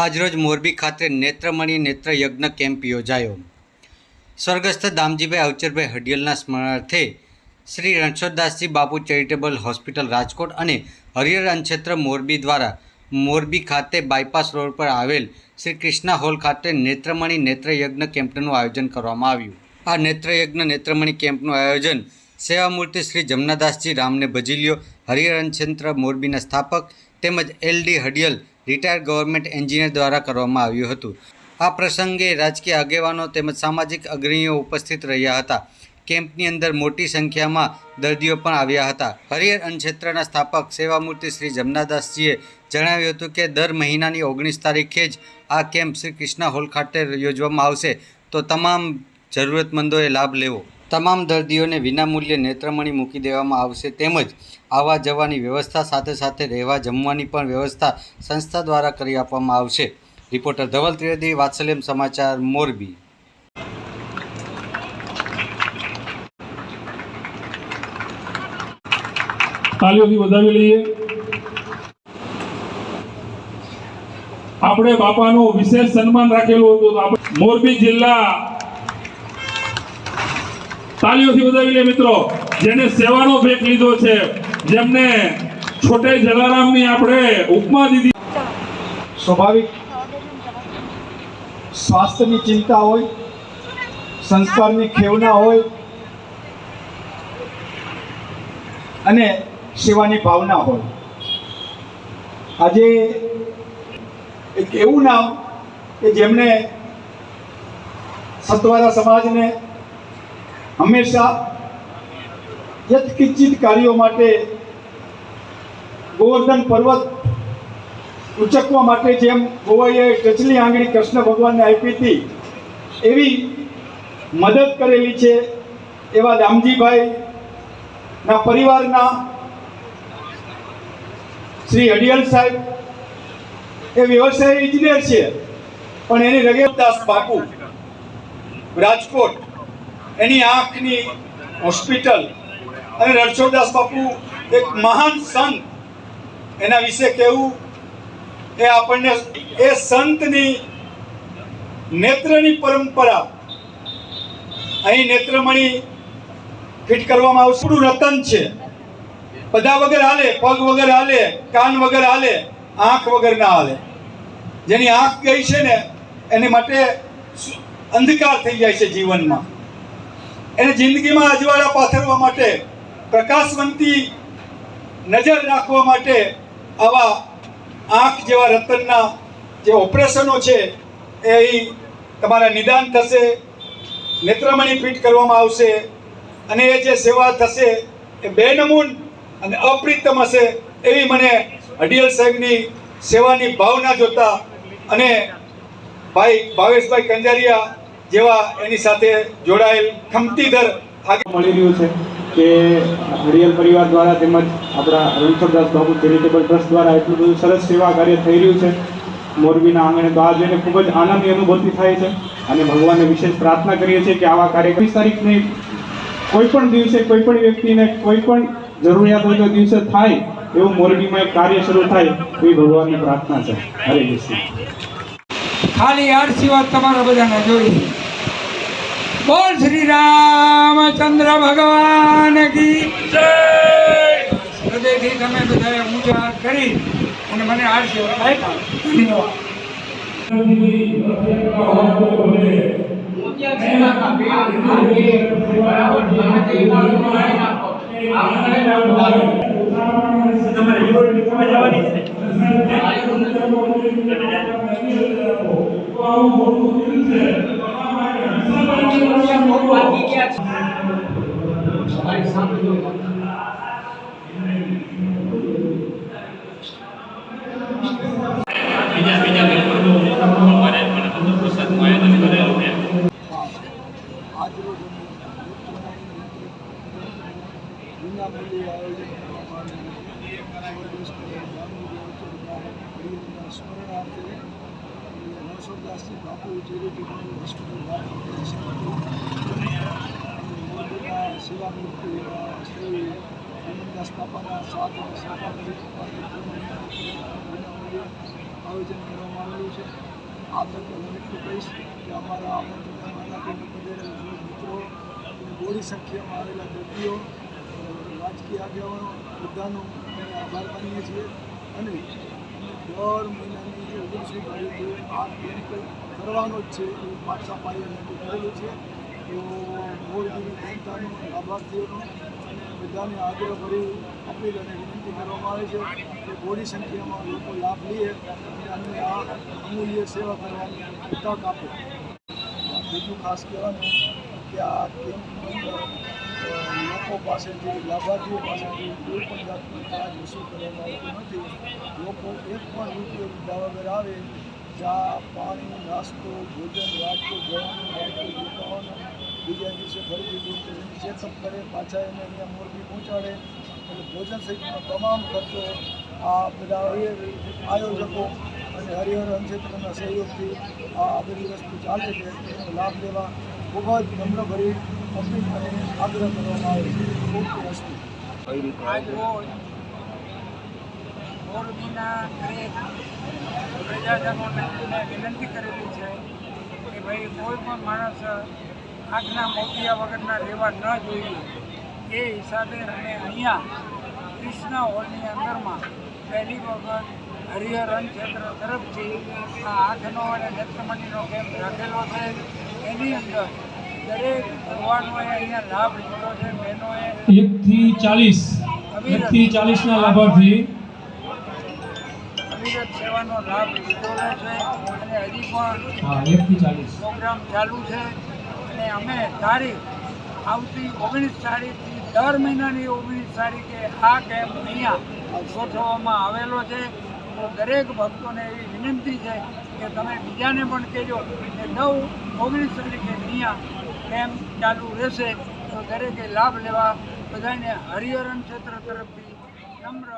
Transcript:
આજરોજ મોરબી ખાતે નેત્રમણી નેત્ર યજ્ઞ કેમ્પ યોજાયો. સ્વર્ગસ્થ દામજીભાઈ અવચરભાઈ હડિયલના સ્મરણાર્થે શ્રી રણછોડદાસજી બાપુ ચેરિટેબલ હોસ્પિટલ રાજકોટ અને હરિહર અન્નક્ષેત્ર મોરબી દ્વારા મોરબી ખાતે બાયપાસ રોડ પર આવેલ શ્રી કૃષ્ણા હોલ ખાતે નેત્રમણી નેત્ર યજ્ઞ કેમ્પનું આયોજન કરવામાં આવ્યું. આ નેત્રયજ્ઞ નેત્રમણી કેમ્પનું આયોજન સેવામૂર્તિ શ્રી જમનાદાસજી રામને ભજીલ્યો. હરિહર અન્નક્ષેત્ર મોરબીના સ્થાપક તેમજ L D Hadiyal retired government engineer દ્વારા કરવામાં આવ્યું હતું. આ પ્રસંગે રાજકીય આગેવાનો તેમજ સામાજિક અગ્રણીઓ ઉપસ્થિત રહ્યા હતા. કેમ્પની અંદર મોટી સંખ્યામાં દર્દીઓ પણ આવ્યા હતા. હરિહર અન્નક્ષેત્રના સ્થાપક સેવામૂર્તિ શ્રી જમનાદાસજીએ જણાવ્યું હતું કે, દર મહિનાની ઓગણીસ તારીખે જ આ કેમ્પ શ્રી કૃષ્ણા હોલ ખાતે યોજવામાં આવશે. તો તમામ જરૂરતમંદોએ લાભ લેવો. તમામ દર્દીઓને વિનામૂલ્યે નેત્રમણી મૂકી દેવામાં આવશે તેમજ આવવા જવાની વ્યવસ્થા સાથે સાથે રહેવા જમવાની પણ વ્યવસ્થા સંસ્થા દ્વારા કરી આપવામાં આવશે. રિપોર્ટર ધવલ ત્રિવેદી, વાત્સલ્યમ સમાચાર, મોરબી. આપણે બાપાનું વિશેષ સન્માન રાખેલું હતું. મોરબી જિલ્લા તાલીઓથી વધાવી લે મિત્રો, જેને સેવાનો ભેટ લીધો છે, જેમને છોટે જલારામની આપણે ઉપમા દીધી. સ્વાભાવિક સ્વાસ્થ્યની ચિંતા હોય, સંસ્કારની ખેવના હોય, અને સેવાની ભાવના હોય. આજે એક એવું નામ કે જેમણે સતવારા સમાજને હંમેશા યથકિંચિત કાર્યો માટે ગોવર્ધન પર્વત ઉચકવા માટે જેમ ગોવાઈએ ટચલી આંગળી કૃષ્ણ ભગવાનને આપી હતી, એવી મદદ કરેલી છે એવા દામજીભાઈ ના પરિવારના શ્રી હડિયલ સાહેબ. એ વ્યવસાય ઇજનેર છે, પણ એની રગેદાસ બાપુ, રાજકોટ એની આંખની હોસ્પિટલ. અને રણછોડદાસ બાપુ એક મહાન સંત. એના વિશે કહેવું એ આપણને એ સંતની નેત્રની પરંપરા અહીં નેત્રમણી ફિટ કરવામાં આવશે. થોડું રતન છે. બધા વગર હાલે, પગ વગર હાલે, કાન વગર હાલે, આંખ વગર ના હાલે. જેની આંખ ગઈ છે ને, એની માટે અંધકાર થઈ જાય છે જીવનમાં. એને જિંદગીમાં અજવાળા પાથરવા માટે, પ્રકાશવંતી નજર રાખવા માટે આવા આંખ જેવા રતનના જે ઓપરેશનો છે, એ તમારા નિદાન થશે, નેત્રમણી ફિટ કરવામાં આવશે, અને એ જે સેવા થશે, એ બેનમૂન અને અપ્રિતમ હશે, એવી મને અઢિયલ સાહેબની સેવાની ભાવના જોતા અને ભાઈ ભાવેશભાઈ કંજારિયા જેવા એની સાથે જોડાયેલ ખમતીધર આગળ મળી રહ્યું છે કે હરિયલ પરિવાર દ્વારા તેમજ આપણા રણછોડદાસ બાબુ ચેરિટેબલ ટ્રસ્ટ દ્વારા એટલું બધું સરસ સેવા કાર્ય થઈ રહ્યું છે. મોરબીના આંગણે બહાર જઈને ખૂબ જ આનંદની અનુભૂતિ થાય છે અને ભગવાનને વિશેષ પ્રાર્થના કરીએ છીએ કે આવા કાર્ય વીસ તારીખની કોઈ પણ દિવસે કોઈ પણ વ્યક્તિને કોઈ પણ જરૂરિયાત હોય તો દિવસે થાય એવું મોરબીમાં એક કાર્ય શરૂ થાય એવી ભગવાનની પ્રાર્થના છે. હરે કૃષ્ણ. ખાલી આરસીવાદ તમારા બધાને જોઈ બોલ શ્રી રામચંદ્ર ભગવાન કી હૃદયથી તમે બધાએ ઊંચા હાથ કરી અને મને આશીર્વાદ આપ્યા. ધન્યવાદ. બીજા બીજા મેમ્બરો અમારે મને એવા શ્રી હેમંતદાસ બાપાના સાથ અને આયોજન કરવામાં આવેલું છે આ તકે હું એટલું કહીશ કે અમારા આમંત્રણ પધારેલા મિત્રો બોડી સંખ્યામાં આવેલા દર્દીઓ રાજકીય આગેવાનો બધાનો અમે આભાર માનીએ છીએ અને દર મહિનાની જે ઓગણીસમી તારીખે આ કેમ્પ કરવાનો જ છે, એ પાછા પાયે નક્કી કરેલું છે. તો મોરબીની જનતાનો બધાને આગ્રહ ભરી અપીલ અને વિનંતી કરવામાં આવે છે કે બોડી સંખ્યામાં લોકો લાભ લઈએ અને અમને આ અમૂલ્ય સેવા કરવાની તક આપે બીજું ખાસ કહેવાનું કે આ કેમ્પની લોકો પાસેથી લાભાર્થીઓ પાસેથી કોઈ પણ જાતનું કાર્ડ વસૂલ કરવામાં આવતું નથી લોકો એક પણ રૂપિયો લીધા આવે ચા પાણી નાસ્તો ભોજન રાજકોટ જવાનું રાજકોટ રોકાવાનું બીજા દિવસે ફરીથી ડૉક્ટર ચેકઅપ કરે પાછા એને અહીંયા મોરબી પહોંચાડે. એટલે ભોજન સહિતનો તમામ ખર્ચો આ બધા આયોજકો અને હરિહર અંક્ષેત્રના સહયોગથી આ બધી વસ્તુ ચાલે છે. એનો લાભ લેવા ખૂબ જ નમ્રભરી અપીલ અને આગ્રહ કરવામાં આવે છે. ખૂબ વસ્તુ. મોરબીના દરેક પ્રજાજનોને વિનંતી કરેલી છે કે ભાઈ કોઈ પણ માણસ આંખના મોતિયા વગરના રહેવા ન જોઈએ. એ હિસાબે અમે અહીંયા કૃષ્ણ હોલની અંદરમાં પહેલી વખત હરિહર ક્ષેત્ર તરફથી આ આંખનો અને નેત્રમણીનો કેમ્પ રાખેલો છે. એની અંદર દરેક યુવાનોએ અહીંયા લાભ લીધો છે બહેનોએ. એકથી ચાલીસ એકથી ચાલીસના લાભાર્થી. અવિરત સેવાનો લાભ લીધો છે અને હજી પણ પ્રોગ્રામ ચાલુ છે. અને અમે તારીખ આવતી ઓગણીસ તારીખથી દર મહિનાની ઓગણીસ તારીખે આ કેમ્પ અહીંયા ગોઠવવામાં આવેલો છે. તો દરેક ભક્તોને એવી વિનંતી છે કે તમે બીજાને પણ કહેજો કે નવ ઓગણીસ તારીખે અહીંયા કેમ્પ ચાલુ રહેશે. તો દરેકે લાભ લેવા. બધાને હરિહરન ક્ષેત્ર તરફથી નમ્ર